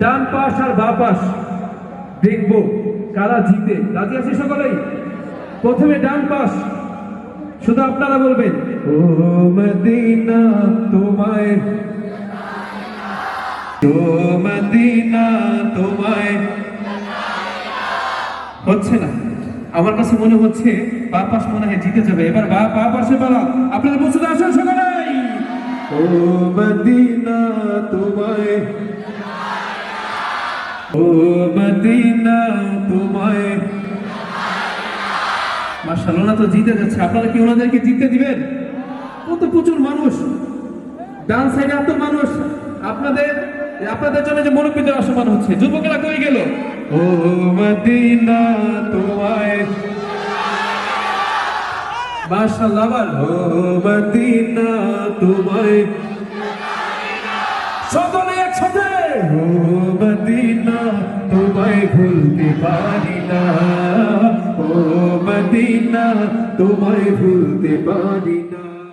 ডান পাশ আর বা পাশ দেখব কারা জিতে। রাজি আছে সকলেই? প্রথমে ডান পাশ। শুধু আপনারা বলবেন। ও মদিনা তোমায়। ও মদিনা তোমায়। হচ্ছে না। আমার কাছে মনে হচ্ছে বা পাশ মনে হয় জিতে যাবে। এবার বা বা পাশে পালা। আপনারা বুঝতে আসেন সকলেই? ও মদিনা তোমায়। ও মদিনা তোমায়। মাশাআল্লাহ ওরা তো জিতে যাচ্ছে। আপনারা কি ওনাদেরকে জিততে দিবেন? কত প্রচুর মানুষ। ডান সাইডে এত মানুষ। আপনাদের আপনাদের জন্য যে মনোপিত অসম্মান হচ্ছে। যুবকেরা কই গেল? ও মদিনা তোমায়। মাশাআল্লাহ আবার। ও মদিনা তোমায়। ভুলতে পারি না। ও মদিনা তোমায় ভুলতে পারি না।